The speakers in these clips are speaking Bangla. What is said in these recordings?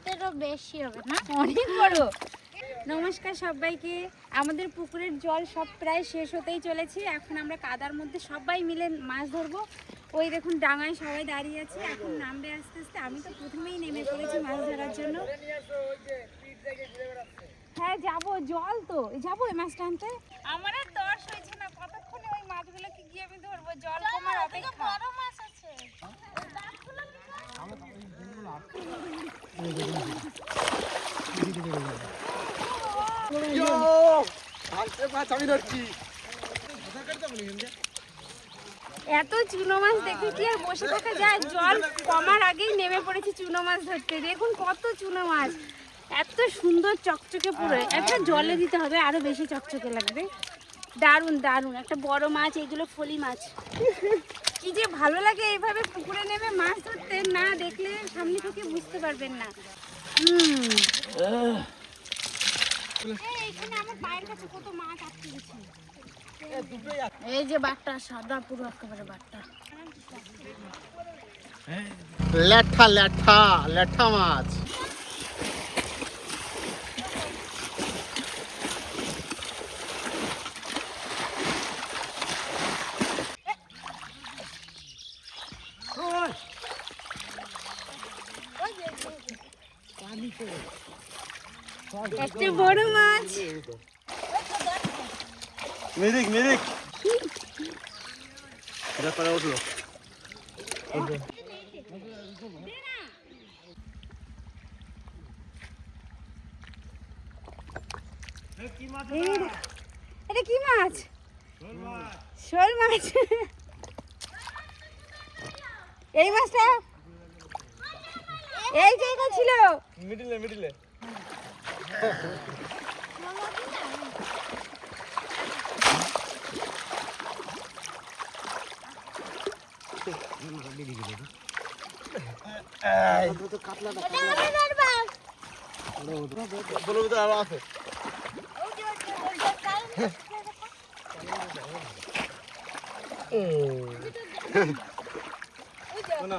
হাতেরও বেশি হবে না? অনেক বড়। নমস্কার সবাইকে। আমাদের পুকুরের জল সব প্রায় শেষ হতেই চলেছে। এখন আমরা কাদার মধ্যে সবাই মিলে মাছ ধরবো। ওই দেখুন ডাঙায় সবাই দাঁড়িয়ে আছে। এখন নামবে আস্তে আস্তে। আমি তো প্রথমেই নেমে পড়েছি মাছ ধরার জন্য। হ্যাঁ যাব। জল তো। যাব এই মাছটা আনতে? আমার আর দর্শ হয়েছে না। কতক্ষণে ওই মাছগুলোকে গিয়ে আমি ধরবো? জল কমার অপেক্ষা। বড় মাছ আছে আমি ধরছি এত চুনো মাছ দেখে কি আর বসে থাকা যায়? জল কমার আগেই নেমে পড়েছি চুনো মাছ ধরতে। দেখুন কত চুনো মাছ। এত সুন্দর চকচকে পুরো। একটা জলে দিতে হবে, আরও বেশি চকচকে লাগবে। দারুণ দারুণ। একটা বড় মাছ এগুলো ফলি মাছ। কি যে ভালো লাগে এইভাবে পুকুরে নেমে মাছ ধরতে না দেখলে সামনে থেকে বুঝতে পারবেন না। এই, যে বাটটা সাদা পুরো একেবারে বাটটা। ল্যাঠা ল্যাঠা ল্যাঠা মাছ। একটা বড় মাছ। মিরিক মিরিক। উঠল। এটা কি মাছ। শোল মাছ। এই মাছটা এই জায়গা ছিল। মিডিলে মিডিলে। আছে। না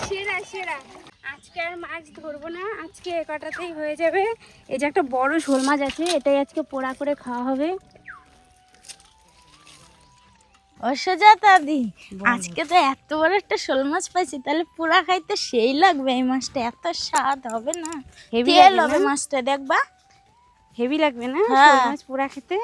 আজকে সেরা। আজকে আর মাছ ধরবো না, আজকে কটাতেই হয়ে যাবে। এই যে একটা বড় শোল মাছ আছে, এটাই আজকে পোড়া করে খাওয়া হবে। অসজাতাদি আজকে তো এত বড় একটা শোল মাছ পাইছি তাহলে পুরা খাইতে সেই লাগবে এই মাছটা এত স্বাদ হবে না। হেভি হবে? মাছটা দেখবা। হেভি লাগবে না? হ্যাঁ। শোল মাছ পোড়া খেতে?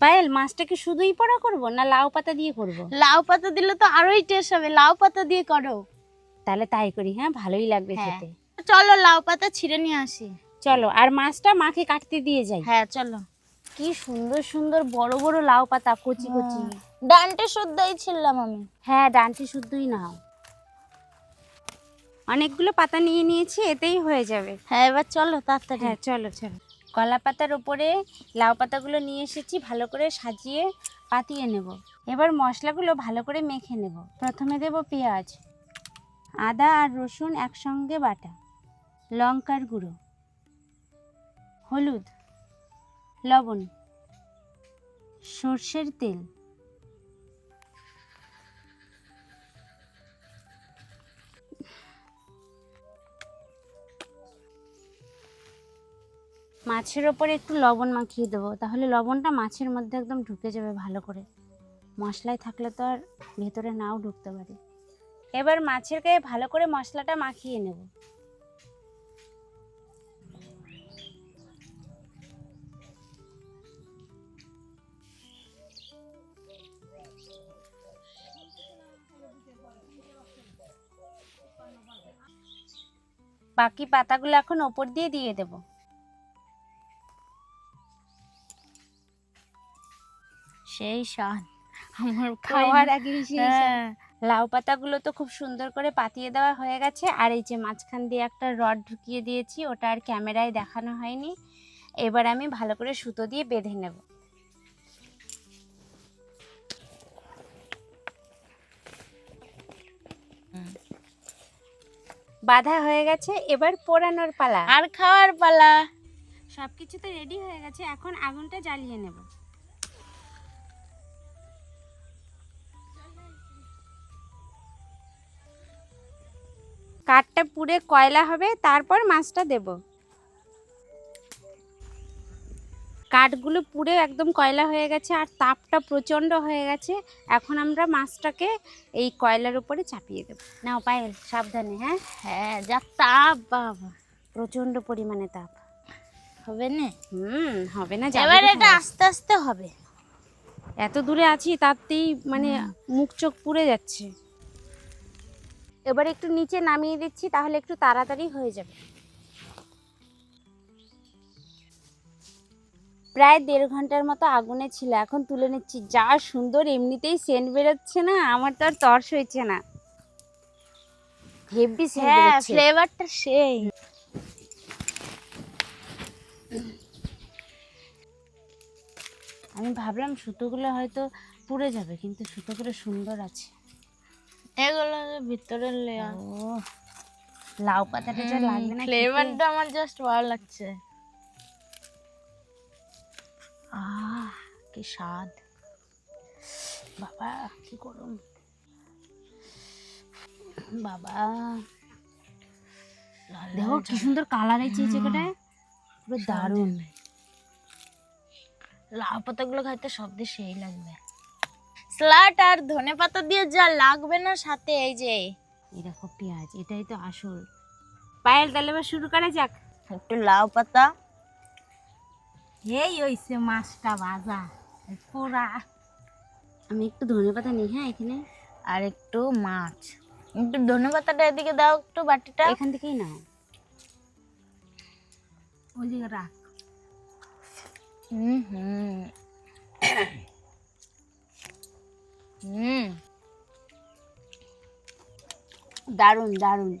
পায়েল মাছটাকে শুধুই পোড়া করব না লাউ পাতা দিয়ে করব? লাউ পাতা দিলে তো আরোই টেস্ট হবে লাউ পাতা দিয়ে করো। তাহলে তাই করি হ্যাঁ? ভালোই লাগবে হ্যাঁ। খেতে। চলো লাউ পাতা ছিঁড়ে নিয়ে আসি। চলো আর মাছটা মাকে কাটতে দিয়ে যাই। হ্যাঁ চলো। কি সুন্দর সুন্দর বড় বড় লাউ পাতা কচি কচি। ডান্টে শুদ্ধই ছিলাম আমি। হ্যাঁ ডান্টি শুদ্ধই নাও। অনেকগুলো পাতা নিয়ে নিয়েছি এতেই হয়ে যাবে। হ্যাঁ এবার চলো তাড়াতাড়ি। হ্যাঁ চলো চলো। কলা পাতার উপরে লাউ পাতাগুলো নিয়ে এসেছি ভালো করে সাজিয়ে পাতিয়ে নেব। এবার মশলাগুলো ভালো করে মেখে নেব। প্রথমে দেব পেঁয়াজ আদা আর রসুন একসঙ্গে বাটা। লঙ্কার গুঁড়ো, হলুদ, লবণ, সর্ষের তেল, মাছের ওপরে একটু লবণ মাখিয়ে দেবো। তাহলে লবণটা মাছের মধ্যে একদম ঢুকে যাবে ভালো করে। মশলায় থাকলে তো আর ভেতরে নাও ঢুকতে পারে। এবার মাছের গায়ে ভালো করে মশলাটা মাখিয়ে নেব। বাকি পাতাগুলো এখন ওপর দিয়ে দিয়ে দেব। সেই স্বাদ আমার খাওয়ার আগে হ্যাঁ। লাউ পাতাগুলো তো খুব সুন্দর করে পাতিয়ে দেওয়া হয়ে গেছে আর এই যে মাঝখান দিয়ে একটা রড ঢুকিয়ে দিয়েছি ওটা আর ক্যামেরায় দেখানো হয়নি। এবার আমি ভালো করে সুতো দিয়ে বেঁধে নেব। বাঁধা হয়ে গেছে এবার পোড়ানোর পালা। আর খাওয়ার পালা। সব কিছু তো রেডি হয়ে গেছে এখন আগুনটা জ্বালিয়ে নেব। কাঠটা পুড়ে কয়লা হবে তারপর মাছটা দেব। কাঠগুলো পুড়ে একদম কয়লা হয়ে গেছে আর তাপটা প্রচণ্ড হয়ে গেছে। এখন আমরা মাছটাকে এই কয়লার উপরে চাপিয়ে দেবো। নাও পায়েল সাবধানে হ্যাঁ? হ্যাঁ যা তাপ বাবা। প্রচণ্ড পরিমাণে তাপ। হবে না? হুম হবে না এবার এটা আস্তে আস্তে হবে। এত দূরে আছি তাতেই মানে মুখ চোখ পুড়ে যাচ্ছে। এবার একটু নিচে নামিয়ে দিচ্ছি তাহলে একটু তাড়াতাড়ি হয়ে যাবে। প্রায় দেড় ঘণ্টার মতো আগুনে ছিল এখন তুলে নিচ্ছি। যা সুন্দর এমনিতেই সেন্ট বেরোচ্ছে না আমার তো আর তর্স হয়েছে না। হেভি হ্যাঁ ফ্লেভারটা সেই। আমি ভাবলাম সুতোগুলো হয়তো পুড়ে যাবে কিন্তু সুতোগুলো সুন্দর আছে। এগুলো ভিতরের লেয়ার ও লাউ পাতাটা যা লাগবে না। ফ্লেভারটা আমার জাস্ট ভালো লাগছে। আহ কি স্বাদ। বাবা কি গরম। বাবা। দেখো কি সুন্দর কালার হয়েছে এই জায়গাটায় পুরো দারুণ। লাউ পাতাগুলো খাইতে সব দিয়ে সেই লাগবে। স্লাট আর ধনে পাতা দিয়ে যা লাগবে না সাথে এই যে। এই দেখো পেঁয়াজ এটাই তো আসল। পায়েল তাহলে এবার শুরু করা যাক। একটু লাউ পাতা। এই হইছে মাছটা ভাজা। পোড়া। আমি একটু ধনে পাতা নিই হ্যাঁ এখানে? আর একটু মাছ। একটু ধনে পাতাটা এদিকে দাও একটু বাটিটা। এখান থেকেই নাও। ওই জায়গা রাখ। হুম হুম। হুম দারুণ দারুণ।